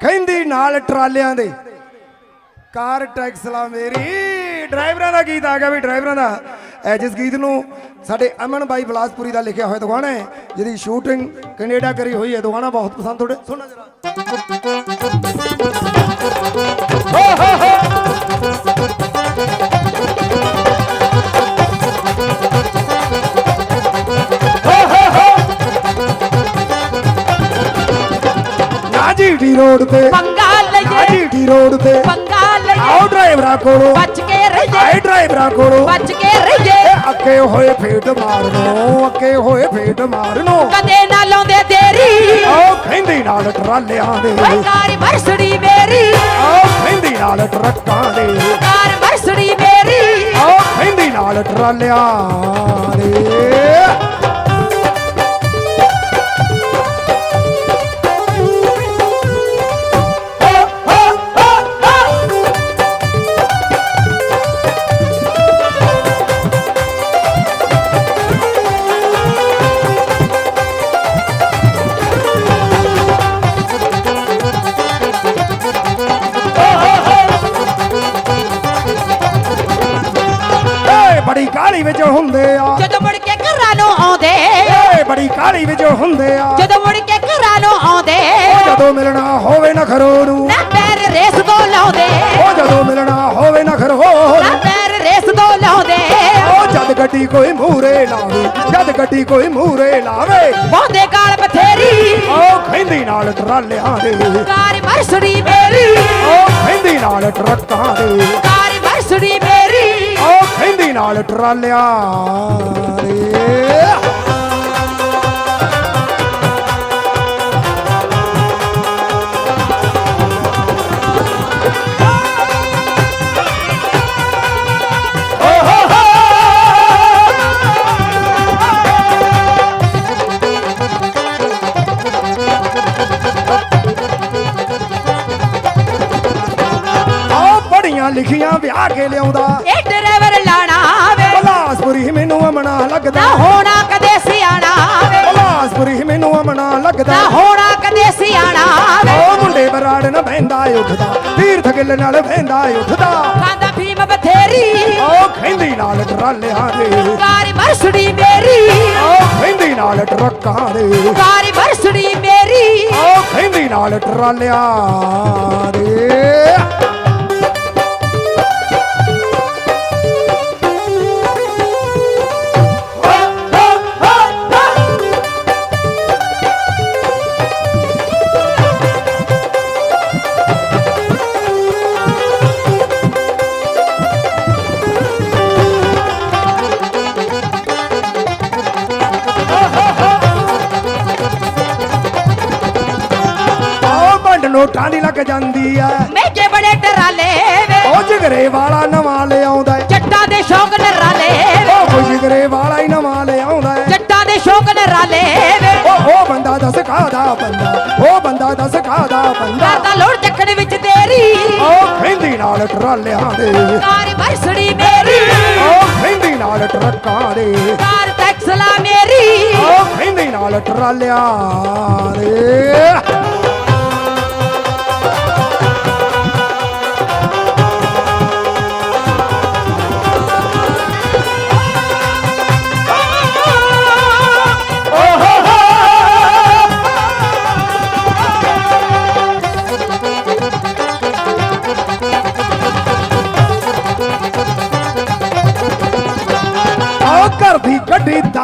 ਕਹਿੰਦੀ ਨਾਲ ਟਰਾਲਿਆਂ ਦੇ। ਕਾਰ ਟੈਕਸ ਲਾ ਮੇਰੀ। ਡਰਾਈਵਰਾਂ ਦਾ ਗੀਤ ਆ ਗਿਆ ਵੀ ਡਰਾਈਵਰਾਂ ਦਾ। ਇਹ ਜਿਸ ਗੀਤ ਨੂੰ ਸਾਡੇ ਅਮਨ ਬਾਈ ਬਲਾਸਪੁਰੀ ਦਾ ਲਿਖਿਆ ਹੋਇਆ ਦੁਕਾਨਾ ਹੈ ਜਿਹਦੀ ਸ਼ੂਟਿੰਗ ਕੈਨੇਡਾ ਕਰੀ ਹੋਈ ਹੈ। ਦੁਕਾਨਾ ਬਹੁਤ ਪਸੰਦ ਤੁਹਾਡੇ ਸੁਣਨਾ ਜਰਾ। ਹੋ ਹੋ ਹੋ ਜੀਟੀ ਰੋਡ ਤੇ ਪੰਗਾ ਲਈਏ। ਜੀਟੀ ਰੋਡ ਤੇ ਪੰਗਾ ਲਈਏ। ਆਓ ਡਰਾਈਵਰਾਂ ਕੋਲੋਂ ਬਚ ਕੇ ਰਹੀਏ। ਆਏ ਡਰਾਈਵਰਾਂ ਕੋਲੋਂ। ਬਚ ਇਹ ਅੱਕੇ ਹੋਏ ਫੇਟ ਮਾਰਨੋ ਅੱਕੇ ਹੋਏ ਫੇਟ ਮਾਰਨੋ। ਕਦੇ ਨਾ ਲਾਉਂਦੇ ਦੇਰੀ ਆਓ ਖੈਂਦੀ ਨਾਲ ਟਰਾਲਿਆਂ ਦੇ। ਓਏ ਕਾਰ ਵਰਸੜੀ ਮੇਰੀ। ਆਓ ਖੈਂਦੀ ਨਾਲ ਟਰੱਕਾਂ ਦੇ। ਕਾਰ ਵਰਸੜੀ ਮੇਰੀ। ਆਓ ਖੈਂਦੀ ਨਾਲ ਟਰਾਲਿਆਂ ਦੇ। ਕਾਲੀ ਵਿੱਚ ਹੁੰਦੇ ਆ। ਜਦੋਂ ਮੁੜ ਕੇ ਘਰਾਂ ਨੂੰ ਆਉਂਦੇ ਉਹ ਜਦੋਂ ਮਿਲਣਾ ਹੋਵੇ ਨਖਰੋ ਨੂੰ ਨਾ ਪੈਰ ਰੇਸ ਤੋਂ ਲਾਉਂਦੇ। ਉਹ ਜਦੋਂ ਮਿਲਣਾ ਹੋਵੇ ਨਖਰੋ ਨਾ ਪੈਰ ਰੇਸ ਤੋਂ ਲਾਉਂਦੇ। ਉਹ ਜਦ ਗੱਡੀ ਕੋਈ ਮੂਰੇ ਲਾਵੇ ਜਦ ਗੱਡੀ ਕੋਈ ਮੂਰੇ ਲਾਵੇ। ਪਾਉਂਦੇ ਗਾਲ ਬਥੇਰੀ। ਉਹ ਖੈਂਦੀ ਨਾਲ ਟਰਾਲਿਆਂ ਦੇ। ਕਾਰ ਵਰਸੜੀ ਮੇਰੀ। ਉਹ ਖੈਂਦੀ ਨਾਲ ਟਰੱਕਾਂ ਦੇ। ਕਾਰ ਵਰਸੜੀ ਮੇਰੀ। ਉਹ ਖੈਂਦੀ ਨਾਲ ਟਰਾਲਿਆਂ ਦੇ। ਵਿਆਹ ਕੇ ਲਿਆਉਂਦਾ। ਇਹ ਡਰਾਈਵਰ ਲਾਣਾ ਵੇ ਬਲਾਸਪੁਰੀ ਮੈਨੂੰ ਅਮਣਾ ਲੱਗਦਾ। ਹੋਣਾ ਕਦੇ ਸਿਆਣਾ ਵੇ ਬਲਾਸਪੁਰੀ ਮੈਨੂੰ ਅਮਣਾ ਲੱਗਦਾ। ਹੋਣਾ ਕਦੇ ਸਿਆਣਾ ਵੇ ਉਹ ਮੁੰਡੇ ਬਰਾੜ ਨਾ ਬਹਿੰਦਾ ਉੱਠਦਾ। ਤੀਰਥ ਗਿੱਲ ਨਾਲ ਬਹਿੰਦਾ ਉੱਠਦਾ। ਖਾਂਦਾ ਫੀਮ ਬਥੇਰੀ। ਉਹ ਖੈਂਦੀ ਨਾਲ ਟਰਾਲਿਆਂ ਦੇ ਕਾਰ ਵਰਸੜੀ ਮੇਰੀ। ਉਹ ਖੈਂਦੀ ਨਾਲ ਟਰੱਕਾਂ ਦੇ ਕਾਰ ਵਰਸੜੀ ਮੇਰੀ। ਉਹ ਖੈਂਦੀ ਨਾਲ ਟਰਾਲਿਆਂ ਦੇ ਨੋਟਾਂ ਦੀ ਲੱਗ ਜਾਂਦੀ ਐ। ਮਹਿੰਗੇ ਬੜੇ ਟਰਾਲੇ ਵੇ। ਉਹ ਜਿਗਰੇ ਵਾਲਾ ਨਵਾਂ ਲਿਆਉਂਦਾ ਏ। ਜੱਟਾਂ ਦੇ ਸ਼ੌਕ ਨਰਾਲੇ ਵੇ। ਉਹ ਜਿਗਰੇ ਵਾਲਾ ਹੀ ਨਵਾਂ ਲਿਆਉਂਦਾ ਏ। ਜੱਟਾਂ ਦੇ ਸ਼ੌਕ ਨਰਾਲੇ ਵੇ। ਉਹ ਉਹ ਬੰਦਾ ਦੱਸ ਕਾਦਾ ਬੰਦਾ ਉਹ ਬੰਦਾ ਦੱਸ ਕਾਦਾ ਬੰਦਾ। ਕਰਦਾ ਲੋੜ ਚੱਕਣ ਵਿੱਚ ਤੇਰੀ। ਉਹ ਖੈਂਦੀ ਨਾਲ ਟਰਾਲਿਆਂ ਦੇ। ਕਾਰ ਵਰਸੜੀ ਮੇਰੀ। ਉਹ ਖੈਂਦੀ ਨਾਲ ਟਰੱਕਾਂ ਦੇ। ਕਾਰ ਟੈਕਸਲਾ ਮੇਰੀ। ਉਹ ਖੈਂਦੀ ਨਾਲ ਟਰਾਲਿਆਂ ਦੇ।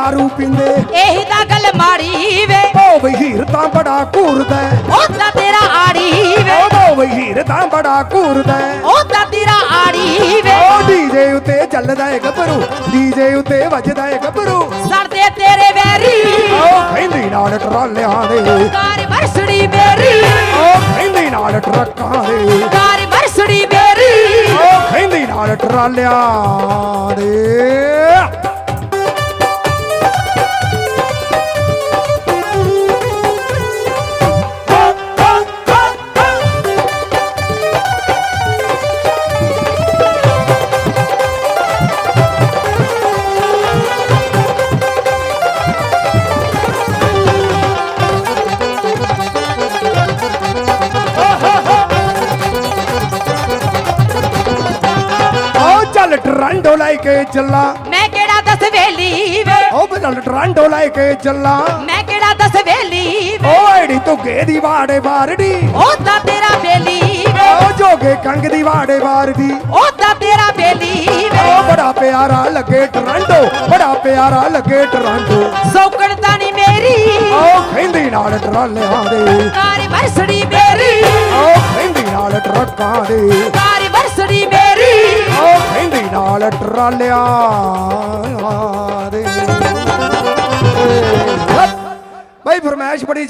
दारू ਪੀਂਦੇ। ਇਹੀ ਤਾਂ ਗੱਲ ਮਾੜੀ ਵੇ। ਉਹ ਵਹੀਰ ਤਾਂ ਬੜਾ ਘੂਰਦਾ। ਉਹ ਤਾਂ ਤੇਰਾ ਆੜੀ ਵੇ। ਉਹ ਵਹੀਰ ਤਾਂ ਬੜਾ ਘੂਰਦਾ। ਉਹ ਤਾਂ ਤੇਰਾ ਆੜੀ ਵੇ। ਉਹ ਡੀਜੇ ਉੱਤੇ ਚੱਲਦਾ ਏ ਗੱਭਰੂ। ਡੀਜੇ ਉੱਤੇ ਵੱਜਦਾ ਏ ਗੱਭਰੂ। ਸੜਦੇ ਤੇਰੇ ਵੈਰੀ। ਉਹ ਖੈਂਦੀ ਨਾਲ ਟਰਾਲਿਆਂ ਦੇ। ਕਾਰ ਵਰਸੜੀ ਮੇਰੀ। ਉਹ ਖੈਂਦੀ ਨਾਲ ਟਰੱਕਾਂ ਦੇ। ਕਾਰ ਵਰਸੜੀ ਮੇਰੀ। ਉਹ ਖੈਂਦੀ ਨਾਲ ਟਰਾਲਿਆਂ ਦੇ। ਲੈ ਕੇ ਚੱਲਾਂ ਮੈਂ ਕਿਹੜਾ ਦਸ ਵੇਲੀ ਵੇ? ਉਹ ਬਦਲ ਟਰਾਂਡੋ ਲੈ ਕੇ ਚੱਲਾਂ ਮੈਂ ਕਿਹੜਾ ਦਸ ਵੇਲੀ ਵੇ? ਉਹ ਐੜੀ ਧੁੱਗੇ ਦੀ ਵਾੜੇ ਵਾਰੜੀ। ਉਹ ਤਾਂ ਤੇਰਾ ਵੇਲੀ ਵੇ। ਉਹ ਜੋਗੇ ਕੰਗ ਦੀ ਵਾੜੇ ਵਾਰਦੀ। ਉਹ ਤਾਂ ਤੇਰਾ ਵੇਲੀ ਵੇ। ਉਹ ਬੜਾ ਪਿਆਰਾ ਲੱਗੇ ਟਰਾਂਡੋ ਬੜਾ ਪਿਆਰਾ ਲੱਗੇ ਟਰਾਂਡੋ। ਸੌਕਣ ਤਾਂ ਨਹੀਂ ਮੇਰੀ। ਉਹ ਖੈਂਦੀ ਨਾਲ ਟਰਾਲਿਆਂ ਦੇ। ਕਾਰੀ ਵਰਸੜੀ ਮੇਰੀ। ਉਹ ਖੈਂਦੀ ਨਾਲ ਟਰੱਕਾਂ ਦੇ। ਕਾਰੀ ਵਰਸੜੀ ਮੇਰੀ। ਨਾਲ ਟਰਾਲਿਆਂ ਦੇ ਬਈ ਫਰਮਾਇਸ਼ ਬੜੀ